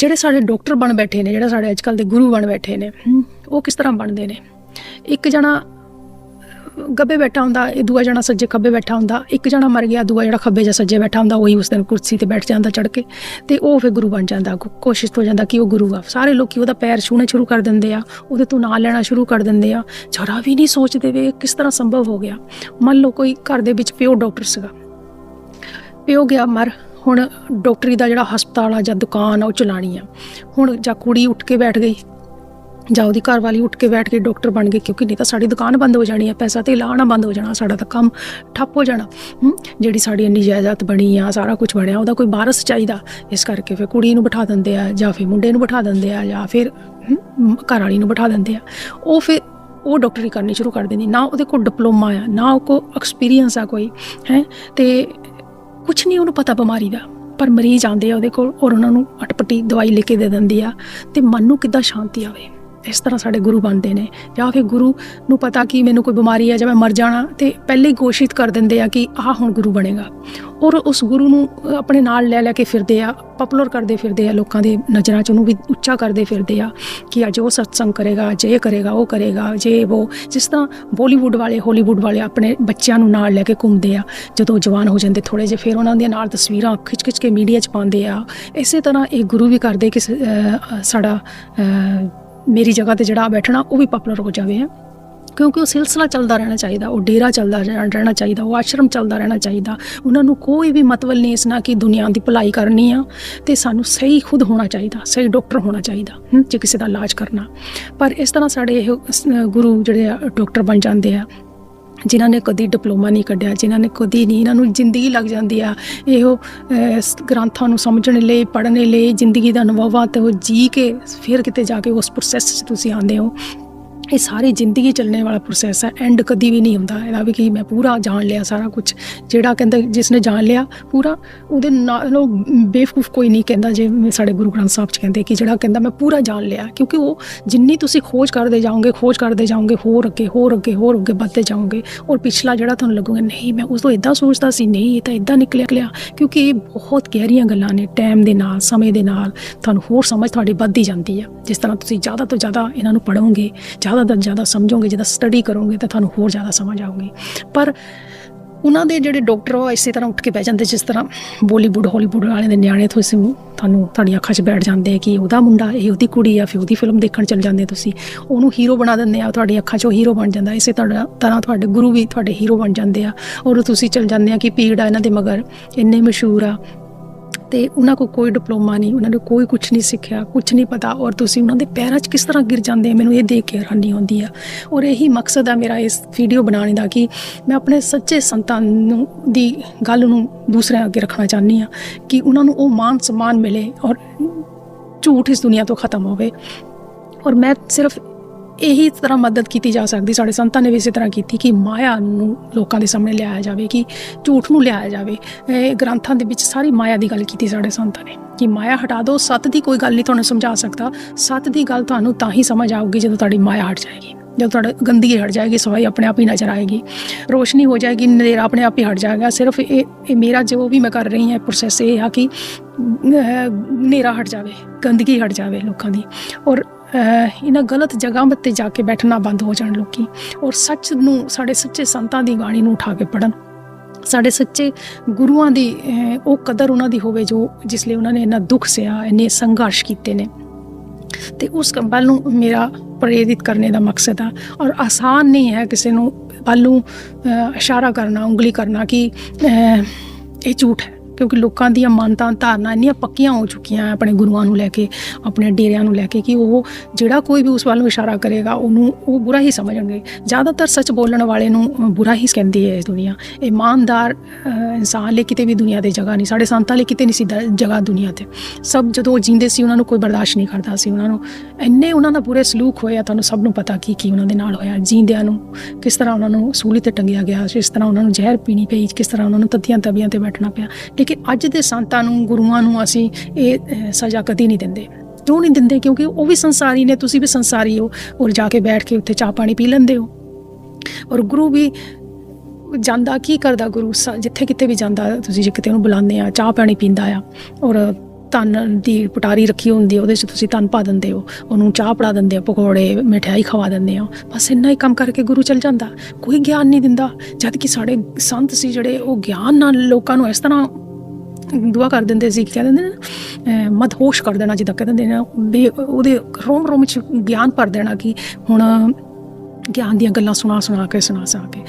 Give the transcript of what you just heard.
ਜਿਹੜੇ ਸਾਡੇ ਡਾਕਟਰ ਬਣ ਬੈਠੇ ਨੇ, ਜਿਹੜਾ ਸਾਡੇ ਅੱਜਕੱਲ ਦੇ ਗੁਰੂ ਬਣ ਬੈਠੇ ਨੇ, ਉਹ ਕਿਸ ਤਰ੍ਹਾਂ ਬਣਦੇ ਨੇ? ਇੱਕ ਜਣਾ ਗੱਬੇ ਬੈਠਾ ਹੁੰਦਾ, ਇਹ ਦੂਆ ਜਣਾ ਸੱਜੇ ਖੱਬੇ ਬੈਠਾ ਹੁੰਦਾ, ਇੱਕ ਜਣਾ ਮਰ ਗਿਆ, ਦੂਆ ਜਿਹੜਾ ਖੱਬੇ ਜਾਂ ਸੱਜੇ ਬੈਠਾ ਹੁੰਦਾ, ਉਹੀ ਉਸ ਦਿਨ ਕੁਰਸੀ ਤੇ ਬੈਠ ਜਾਂਦਾ ਚੜ ਕੇ, ਤੇ ਉਹ ਫਿਰ ਗੁਰੂ ਬਣ ਜਾਂਦਾ ਕੋਸ਼ਿਸ਼ ਹੋ ਜਾਂਦਾ ਕਿ ਉਹ ਗੁਰੂ ਆ। ਸਾਰੇ ਲੋਕੀ ਉਹਦਾ ਪੈਰ ਛੂਹਣੇ ਸ਼ੁਰੂ ਕਰ ਦਿੰਦੇ ਆ, ਉਹਦੇ ਤੋਂ ਨਾਂ ਲੈਣਾ ਸ਼ੁਰੂ ਕਰ ਦਿੰਦੇ ਆ। ਜਰਾ ਵੀ ਨਹੀਂ ਸੋਚਦੇ ਵੇ ਕਿਸ ਤਰ੍ਹਾਂ ਸੰਭਵ ਹੋ ਗਿਆ। ਮੰਨ ਲਓ ਕੋਈ ਘਰ ਦੇ ਵਿੱਚ ਪਿਓ ਡਾਕਟਰ ਸੀਗਾ। ਪਿਓ ਗਿਆ, ਮਰ ਹੁਣ ਡਾਕਟਰੀ ਦਾ ਜਿਹੜਾ ਹਸਪਤਾਲ ਆ ਜਾਂ ਦੁਕਾਨ ਆ, ਉਹ ਚਲਾਣੀ ਆ। ਹੁਣ ਜਾਂ ਕੁੜੀ ਉੱਠ ਕੇ ਬੈਠ ਗਈ, ਜਾਂ ਉਹਦੀ ਘਰ ਵਾਲੀ ਉੱਠ ਕੇ ਬੈਠ ਕੇ ਡਾਕਟਰ ਬਣ ਗਈ, ਕਿਉਂਕਿ ਨਹੀਂ ਤਾਂ ਸਾਡੀ ਦੁਕਾਨ ਬੰਦ ਹੋ ਜਾਣੀ ਹੈ ਪੈਸਾ ਤੇ ਲਾਣਾ ਬੰਦ ਹੋ ਜਾਣਾ, ਸਾਡਾ ਤਾਂ ਕੰਮ ਠੱਪ ਹੋ ਜਾਣਾ। ਜਿਹੜੀ ਸਾਡੀ ਇੰਨੀ ਜਾਇਦਾਦ ਬਣੀ ਆ, ਸਾਰਾ ਕੁਝ ਬਣਿਆ, ਉਹਦਾ ਕੋਈ ਵਾਰਸ ਚਾਹੀਦਾ। ਇਸ ਕਰਕੇ ਫਿਰ ਕੁੜੀ ਨੂੰ ਬਿਠਾ ਦਿੰਦੇ ਆ, ਜਾਂ ਫਿਰ ਮੁੰਡੇ ਨੂੰ ਬਿਠਾ ਦਿੰਦੇ ਆ, ਜਾਂ ਫਿਰ ਘਰ ਵਾਲੀ ਨੂੰ ਬਿਠਾ ਦਿੰਦੇ ਆ। ਉਹ ਫਿਰ, ਉਹ ਡਾਕਟਰੀ ਕਰਨੀ ਸ਼ੁਰੂ ਕਰ ਦਿੰਦੀ। ਨਾ ਉਹਦੇ ਕੋਲ ਡਿਪਲੋਮਾ ਆ, ਨਾ ਉਹ ਕੋ ਐਕਸਪੀਰੀਅੰਸ ਆ ਕੋਈ, ਹੈ, ਤੇ ਕੁਝ ਨਹੀਂ ਉਹਨੂੰ ਪਤਾ ਬਿਮਾਰੀ ਦਾ, ਪਰ ਮਰੀਜ਼ ਆਉਂਦੇ ਆ ਉਹਦੇ ਕੋਲ ਔਰ ਉਹਨਾਂ ਨੂੰ ਅਟਪਟੀ ਦਵਾਈ ਲੈ ਕੇ ਦੇ ਦਿੰਦੀ ਆ ਤੇ ਮਨ ਨੂੰ ਕਿੱਦਾਂ ਸ਼ਾਂਤੀ ਆਵੇ। ਇਸ ਤਰ੍ਹਾਂ ਸਾਡੇ ਗੁਰੂ ਬਣਦੇ ਨੇ। ਜਾਂ ਫਿਰ ਗੁਰੂ ਨੂੰ ਪਤਾ ਕਿ ਮੈਨੂੰ ਕੋਈ ਬਿਮਾਰੀ ਹੈ ਜਾਂ ਮੈਂ ਮਰ ਜਾਣਾ, ਤੇ ਪਹਿਲੇ ਹੀ ਘੋਸ਼ਿਤ ਕਰ ਦਿੰਦੇ ਆ ਕਿ ਆਹ ਹੁਣ ਗੁਰੂ ਬਣੇਗਾ। ਔਰ ਉਸ ਗੁਰੂ ਨੂੰ ਆਪਣੇ ਨਾਲ ਲੈ ਲੈ ਕੇ ਫਿਰਦੇ ਆ ਪਪੂਲਰ ਕਰਦੇ ਫਿਰਦੇ ਆ, ਲੋਕਾਂ ਦੇ ਨਜ਼ਰਾਂ 'ਚ ਉਹਨੂੰ ਵੀ ਉੱਚਾ ਕਰਦੇ ਫਿਰਦੇ ਆ ਕਿ ਅੱਜ ਉਹ ਸਤਸੰਗ ਕਰੇਗਾ ਜੇ ਕਰੇਗਾ, ਉਹ ਕਰੇਗਾ ਜੇ ਉਹ ਜਿਸ ਤਰ੍ਹਾਂ ਬਾਲੀਵੁੱਡ ਵਾਲੇ ਹਾਲੀਵੁੱਡ ਵਾਲੇ ਆਪਣੇ ਬੱਚਿਆਂ ਨੂੰ ਨਾਲ ਲੈ ਕੇ ਘੁੰਮਦੇ ਆ, ਜਦੋਂ ਜਵਾਨ ਹੋ ਜਾਂਦੇ ਥੋੜੇ ਜਿਹੇ, ਫਿਰ ਉਹਨਾਂ ਦੀਆਂ ਨਾਲ ਤਸਵੀਰਾਂ ਖਿੱਚ ਖਿੱਚ ਕੇ ਮੀਡੀਆ 'ਚ ਪਾਉਂਦੇ ਆ। ਇਸੇ ਤਰ੍ਹਾਂ ਇਹ ਗੁਰੂ ਵੀ ਕਰਦੇ ਕਿ ਸਾਡਾ ਮੇਰੀ ਜਗ੍ਹਾ ਤੇ ਜਿਹੜਾ ਬੈਠਣਾ, ਉਹ ਵੀ ਪਪੂਲਰ ਹੋ ਜਾਵੇ ਕਿਉਂਕਿ ਉਹ ਸਿਲਸਿਲਾ ਚੱਲਦਾ ਰਹਿਣਾ ਚਾਹੀਦਾ, ਉਹ ਡੇਰਾ ਚੱਲਦਾ ਰਹਿਣਾ ਰਹਿਣਾ ਚਾਹੀਦਾ, ਉਹ ਆਸ਼ਰਮ ਚੱਲਦਾ ਰਹਿਣਾ ਚਾਹੀਦਾ। ਉਹਨਾਂ ਨੂੰ ਕੋਈ ਵੀ ਮਤਲਬ ਨਹੀਂ ਇਸ ਨਾਲ ਕਿ ਦੁਨੀਆ ਦੀ ਭਲਾਈ ਕਰਨੀ ਆ, ਤੇ ਸਾਨੂੰ ਸਹੀ ਖੁਦ ਹੋਣਾ ਚਾਹੀਦਾ, ਸਹੀ ਡਾਕਟਰ ਹੋਣਾ ਚਾਹੀਦਾ ਜੇ ਕਿਸੇ ਦਾ ਇਲਾਜ ਕਰਨਾ। ਪਰ ਇਸ ਤਰ੍ਹਾਂ ਸਾਡੇ ਇਹ ਗੁਰੂ ਜਿਹੜੇ ਆ, ਡਾਕਟਰ ਬਣ ਜਾਂਦੇ ਆ ਜਿਨ੍ਹਾਂ ਨੇ ਕਦੀ ਡਿਪਲੋਮਾ ਨਹੀਂ ਕੱਢਿਆ, ਜਿਨ੍ਹਾਂ ਨੇ ਕਦੀ ਨਹੀਂ, ਇਹਨਾਂ ਨੂੰ ਜ਼ਿੰਦਗੀ ਲੱਗ ਜਾਂਦੀ ਆ। ਇਹੋ ਗ੍ਰੰਥਾਂ ਨੂੰ ਸਮਝਣ ਲਈ, ਪੜ੍ਹਨ ਲਈ ਜ਼ਿੰਦਗੀ ਦਾ ਅਨੁਭਵਾਂ ਤੇ ਉਹ ਜੀ ਕੇ ਫਿਰ ਕਿਤੇ ਜਾ ਕੇ ਉਸ ਪ੍ਰੋਸੈਸ 'ਚ ਤੁਸੀਂ ਆਉਂਦੇ ਹੋ। ਇਹ ਸਾਰੀ ਜ਼ਿੰਦਗੀ ਚੱਲਣੇ ਵਾਲਾ ਪ੍ਰੋਸੈਸ ਹੈ ਐਂਡ ਕਦੀ ਵੀ ਨਹੀਂ ਹੁੰਦਾ। ਇਹਦਾ ਵੀ ਕਿ ਮੈਂ ਪੂਰਾ ਜਾਣ ਲਿਆ ਸਾਰਾ ਕੁਝ ਜਿਹੜਾ ਕਹਿੰਦਾ ਜਿਸ ਨੇ ਜਾਣ ਲਿਆ, ਪੂਰਾ ਉਹਦੇ ਨਾਲ ਉਹ ਬੇਵਕੂਫ ਕੋਈ ਨਹੀਂ ਕਹਿੰਦਾ ਜੇ ਸਾਡੇ ਗੁਰੂ ਗ੍ਰੰਥ ਸਾਹਿਬ ਚ ਕਹਿੰਦੇ ਕਿ ਜਿਹੜਾ ਕਹਿੰਦਾ ਮੈਂ ਪੂਰਾ ਜਾਣ ਲਿਆ। ਕਿਉਂਕਿ ਉਹ ਜਿੰਨੀ ਤੁਸੀਂ ਖੋਜ ਕਰਦੇ ਜਾਓਗੇ, ਖੋਜ ਕਰਦੇ ਜਾਓਗੇ, ਹੋਰ ਅੱਗੇ ਹੋਰ ਅੱਗੇ ਹੋਰ ਅੱਗੇ ਵੱਧਦੇ ਜਾਓਗੇ, ਔਰ ਪਿਛਲਾ ਜਿਹੜਾ ਤੁਹਾਨੂੰ ਲੱਗੂਗਾ, ਨਹੀਂ, ਮੈਂ ਉਸ ਤੋਂ ਇਦਾਂ ਸੋਚਦਾ ਸੀ, ਨਹੀਂ, ਇਹ ਤਾਂ ਇਦਾਂ ਨਿਕਲਿਆ ਨਿਕਲਿਆ ਕਿਉਂਕਿ ਇਹ ਬਹੁਤ ਗਹਿਰੀਆਂ ਗੱਲਾਂ ਨੇ ਟਾਈਮ ਦੇ ਨਾਲ, ਸਮੇਂ ਦੇ ਨਾਲ। ਤੁਹਾਨੂੰ ਹੋਰ ਸਮਝ ਤੁਹਾਡੀ ਵੱਧਦੀ ਜਾਂਦੀ ਹੈ। ਜਿਸ ਤਰ੍ਹਾਂ ਤੁਸੀਂ ਜ਼ਿਆਦਾ ਤੋਂ ਜ਼ਿਆਦਾ ਇਹਨਾਂ ਨੂੰ ਪੜ੍ਹੋਗੇ, ਜ਼ਿਆਦਾ ਤੋਂ ਜ਼ਿਆਦਾ ਸਮਝੋਗੇ ਜਿੱਦਾਂ ਸਟੱਡੀ ਕਰੋਗੇ ਤਾਂ ਤੁਹਾਨੂੰ ਹੋਰ ਜ਼ਿਆਦਾ ਸਮਝ ਆਊਗੀ। ਪਰ ਉਹਨਾਂ ਦੇ ਜਿਹੜੇ ਡਾਕਟਰ ਉਹ ਇਸੇ ਤਰ੍ਹਾਂ ਉੱਠ ਕੇ ਬਹਿ ਜਾਂਦੇ, ਜਿਸ ਤਰ੍ਹਾਂ ਬਾਲੀਵੁੱਡ ਹਾਲੀਵੁੱਡ ਵਾਲਿਆਂ ਦੇ ਨਿਆਣੇ ਤੁਸੀਂ ਤੁਹਾਨੂੰ ਤੁਹਾਡੀਆਂ ਅੱਖਾਂ 'ਚ ਬੈਠ ਜਾਂਦੇ ਕਿ ਉਹਦਾ ਮੁੰਡਾ, ਇਹ ਉਹਦੀ ਕੁੜੀ ਆ, ਫਿਰ ਉਹਦੀ ਫਿਲਮ ਦੇਖਣ ਚੱਲ ਜਾਂਦੇ ਤੁਸੀਂ। ਉਹਨੂੰ ਹੀਰੋ ਬਣਾ ਦਿੰਦੇ ਆ ਤੁਹਾਡੀ ਅੱਖਾਂ 'ਚ ਉਹ ਹੀਰੋ ਬਣ ਜਾਂਦਾ। ਇਸੇ ਤਰ੍ਹਾਂ ਤਰ੍ਹਾਂ ਤੁਹਾਡੇ ਗੁਰੂ ਵੀ ਤੁਹਾਡੇ ਹੀਰੋ ਬਣ ਜਾਂਦੇ ਆ। ਔਰ ਤੁਸੀਂ ਚੱਲ ਜਾਂਦੇ ਆ ਕਿ ਪੀੜ ਆ ਇਹਨਾਂ ਦੇ ਮਗਰ। ਇੰਨੇ ਮਸ਼ਹੂਰ ਆ ਤੇ ਉਹਨਾਂ ਕੋਲ ਕੋਈ ਡਿਪਲੋਮਾ ਨਹੀਂ, ਉਹਨਾਂ ਨੇ ਕੋਈ ਕੁਝ ਨਹੀਂ ਸਿੱਖਿਆ ਕੁਝ ਨਹੀਂ ਪਤਾ। ਔਰ ਤੁਸੀਂ ਉਹਨਾਂ ਦੇ ਪੈਰਾਂ 'ਚ ਕਿਸ ਤਰ੍ਹਾਂ ਗਿਰ ਜਾਂਦੇ ਮੈਨੂੰ ਇਹ ਦੇਖ ਕੇ ਹੈਰਾਨੀ ਹੁੰਦੀ ਆ। ਔਰ ਇਹੀ ਮਕਸਦ ਆ ਮੇਰਾ ਇਸ ਵੀਡੀਓ ਬਣਾਉਣ ਦਾ ਕਿ ਮੈਂ ਆਪਣੇ ਸੱਚੇ ਸੰਤਾਂ ਨੂੰ, ਦੀ ਗੱਲ ਨੂੰ ਦੂਸਰਿਆਂ ਅੱਗੇ ਰੱਖਣਾ ਚਾਹੁੰਦੀ ਆ ਕਿ ਉਹਨਾਂ ਨੂੰ ਉਹ ਮਾਨ ਸਨਮਾਨ ਮਿਲੇ ਔਰ ਝੂਠ ਇਸ ਦੁਨੀਆ ਤੋਂ ਖਤਮ ਹੋਵੇ। ਔਰ ਮੈਂ ਸਿਰਫ ਇਹੀ ਤਰ੍ਹਾਂ ਮਦਦ ਕੀਤੀ ਜਾ ਸਕਦੀ, ਸਾਡੇ ਸੰਤਾਂ ਨੇ ਵੀ ਇਸੇ ਤਰ੍ਹਾਂ ਕੀਤੀ ਕਿ ਮਾਇਆ ਨੂੰ ਲੋਕਾਂ ਦੇ ਸਾਹਮਣੇ ਲਿਆਇਆ ਜਾਵੇ, ਕਿ ਝੂਠ ਨੂੰ ਲਿਆਇਆ ਜਾਵੇ। ਇਹ ਗ੍ਰੰਥਾਂ ਦੇ ਵਿੱਚ ਸਾਰੀ ਮਾਇਆ ਦੀ ਗੱਲ ਕੀਤੀ ਸਾਡੇ ਸੰਤਾਂ ਨੇ ਕਿ ਮਾਇਆ ਹਟਾ ਦਿਓ, ਸੱਤ ਦੀ ਕੋਈ ਗੱਲ ਨਹੀਂ ਤੁਹਾਨੂੰ ਸਮਝਾ ਸਕਦਾ। ਸੱਤ ਦੀ ਗੱਲ ਤੁਹਾਨੂੰ ਤਾਂ ਹੀ ਸਮਝ ਆਊਗੀ ਜਦੋਂ ਤੁਹਾਡੀ ਮਾਇਆ ਹਟ ਜਾਏਗੀ। ਜਦੋਂ ਤੁਹਾਡਾ ਗੰਦਗੀ ਹਟ ਜਾਏਗੀ ਸਫ਼ਾਈ ਆਪਣੇ ਆਪ ਹੀ ਨਜ਼ਰ ਆਏਗੀ। ਰੋਸ਼ਨੀ ਹੋ ਜਾਏਗੀ ਹਨੇਰਾ ਆਪਣੇ ਆਪ ਹੀ ਹਟ ਜਾਏਗਾ। ਸਿਰਫ ਇਹ ਇਹ ਮੇਰਾ ਜੋ ਵੀ ਮੈਂ ਕਰ ਰਹੀ ਹਾਂ ਪ੍ਰੋਸੈਸ ਇਹ ਆ ਕਿ ਹਨੇਰਾ ਹਟ ਜਾਵੇ, ਗੰਦਗੀ ਹਟ ਜਾਵੇ ਲੋਕਾਂ ਦੀ। ਔਰ ਇਹਨਾਂ ਗਲਤ ਜਗ੍ਹਾ ਤੇ ਜਾ ਕੇ ਬੈਠਣਾ ਬੰਦ ਹੋ ਜਾਣ ਲੋਕੀ ਔਰ ਸੱਚ ਨੂੰ, ਸਾਡੇ ਸੱਚੇ ਸੰਤਾਂ ਦੀ ਬਾਣੀ ਨੂੰ ਉਠਾ ਕੇ ਪੜਨ ਸਾਡੇ ਸੱਚੇ ਗੁਰੂਆਂ ਦੀ ਉਹ ਕਦਰ ਉਹਨਾਂ ਦੀ ਹੋਵੇ ਜੋ ਜਿਸ ਲਈ ਉਹਨਾਂ ਨੇ ਇੰਨਾ ਦੁੱਖ ਸਿਆ ਇੰਨੇ ਸੰਘਰਸ਼ ਕੀਤੇ ਨੇ। ਤੇ ਉਸ ਵੱਲ ਨੂੰ ਮੇਰਾ ਪ੍ਰੇਰਿਤ ਕਰਨੇ ਦਾ ਮਕਸਦ ਆ ਔਰ ਆਸਾਨ ਨਹੀਂ ਹੈ ਕਿਸੇ ਨੂੰ ਵੱਲ ਨੂੰ ਇਸ਼ਾਰਾ ਕਰਨਾ, ਉਂਗਲੀ ਕਰਨਾ ਕਿ ਇਹ ਝੂਠ ਹੈ। ਕਿਉਂਕਿ ਲੋਕਾਂ ਦੀਆਂ ਮਾਨਤਾ, ਧਾਰਨਾ ਇੰਨੀਆਂ ਪੱਕੀਆਂ ਹੋ ਚੁੱਕੀਆਂ ਆਪਣੇ ਗੁਰੂਆਂ ਨੂੰ ਲੈ ਕੇ, ਆਪਣੇ ਡੇਰਿਆਂ ਨੂੰ ਲੈ ਕੇ ਕਿ ਉਹ ਜਿਹੜਾ ਕੋਈ ਵੀ ਉਸ ਵੱਲ ਨੂੰ ਇਸ਼ਾਰਾ ਕਰੇਗਾ, ਉਹਨੂੰ ਉਹ ਬੁਰਾ ਹੀ ਸਮਝਣਗੇ। ਜ਼ਿਆਦਾਤਰ ਸੱਚ ਬੋਲਣ ਵਾਲੇ ਨੂੰ ਬੁਰਾ ਹੀ ਕਹਿੰਦੀ ਹੈ ਇਸ ਦੁਨੀਆ। ਇਮਾਨਦਾਰ ਇਨਸਾਨ ਲਈ ਕਿਤੇ ਵੀ ਦੁਨੀਆ ਤੇ ਜਗ੍ਹਾ ਨਹੀਂ, ਸਾਡੇ ਸੰਤਾਂ ਲਈ ਕਿਤੇ ਨਹੀਂ ਸੀ ਦ- ਜਗ੍ਹਾ ਦੁਨੀਆ ਤੇ। ਸਭ ਜਦੋਂ ਉਹ ਜਿੰਦੇ ਸੀ, ਉਹਨਾਂ ਨੂੰ ਕੋਈ ਬਰਦਾਸ਼ਤ ਨਹੀਂ ਕਰਦਾ ਸੀ, ਉਹਨਾਂ ਨੂੰ ਇੰਨੇ ਉਹਨਾਂ ਦਾ ਬੁਰੇ ਸਲੂਕ ਹੋਇਆ ਤੁਹਾਨੂੰ ਸਭ ਨੂੰ ਪਤਾ ਕੀ ਕੀ ਉਹਨਾਂ ਦੇ ਨਾਲ ਹੋਇਆ। ਜਿੰਦਿਆਂ ਨੂੰ ਕਿਸ ਤਰ੍ਹਾਂ ਉਹਨਾਂ ਨੂੰ ਸੂਲੀ ਤੇ ਟੰਗਿਆ ਗਿਆ ਕਿਸ ਤਰ੍ਹਾਂ ਉਹਨਾਂ ਨੂੰ ਜ਼ਹਿਰ ਪੀਣੀ ਪਈ, ਕਿਸ ਤਰ੍ਹਾਂ ਉਹਨਾਂ ਨੂੰ ਤੱਤੀਆਂ ਤਬੀਆਂ ਤੇ ਬੈਠਣਾ ਪਿਆ। ਕਿ ਅੱਜ ਦੇ ਸੰਤਾਂ ਨੂੰ, ਗੁਰੂਆਂ ਨੂੰ ਅਸੀਂ ਇਹ ਸਜ਼ਾ ਕਦੀ ਨਹੀਂ ਦਿੰਦੇ। ਕਿਉਂ ਨਹੀਂ ਦਿੰਦੇ? ਕਿਉਂਕਿ ਉਹ ਵੀ ਸੰਸਾਰੀ ਨੇ, ਤੁਸੀਂ ਵੀ ਸੰਸਾਰੀ ਹੋ ਔਰ ਜਾ ਕੇ ਬੈਠ ਕੇ ਉੱਥੇ ਚਾਹ ਪਾਣੀ ਪੀ ਲੈਂਦੇ ਹੋ। ਔਰ ਗੁਰੂ ਵੀ ਜਾਂਦਾ ਕੀ ਕਰਦਾ ਗੁਰੂ? ਸ- ਜਿੱਥੇ ਕਿਤੇ ਵੀ ਜਾਂਦਾ, ਤੁਸੀਂ ਜੇ ਕਿਤੇ ਉਹਨੂੰ ਬੁਲਾਉਂਦੇ ਆ, ਚਾਹ ਪਾਣੀ ਪੀਂਦਾ ਆ ਔਰ ਧਨ ਦੀ ਪਟਾਰੀ ਰੱਖੀ ਹੁੰਦੀ ਹੈ ਉਹਦੇ 'ਚ ਤੁਸੀਂ ਧਨ ਪਾ ਦਿੰਦੇ ਹੋ, ਉਹਨੂੰ ਚਾਹ ਪੜਾ ਦਿੰਦੇ ਹੋ, ਪਕੌੜੇ ਮਠਿਆਈ ਖਵਾ ਦਿੰਦੇ ਹੋ। ਬਸ ਇੰਨਾ ਹੀ ਕੰਮ ਕਰਕੇ ਗੁਰੂ ਚਲ ਜਾਂਦਾ। ਕੋਈ ਗਿਆਨ ਨਹੀਂ ਦਿੰਦਾ। ਜਦ ਕਿ ਸਾਡੇ ਸੰਤ ਸੀ ਜਿਹੜੇ, ਉਹ ਗਿਆਨ ਨਾਲ ਲੋਕਾਂ ਨੂੰ ਇਸ ਤਰ੍ਹਾਂ ਦੁਆ ਕਰ ਦਿੰਦੇ ਸੀ ਕਿ ਦਿੰਦੇ ਨੇ ਨਾ, ਅਹ ਮਦਹੋਸ਼ ਕਰ ਦੇਣਾ ਜਿੱਦਾਂ ਕਹਿੰਦੇ ਨੇ ਨਾ ਵੀ ਉਹਦੇ ਰੋਮ ਰੋਮ ਵਿੱਚ ਗਿਆਨ ਭਰ ਦੇਣਾ ਕਿ ਹੁਣ ਗਿਆਨ ਦੀਆਂ ਗੱਲਾਂ ਸੁਣਾ ਸੁਣਾ ਕੇ ਸੁਣਾ ਸੁਣਾ ਕੇ।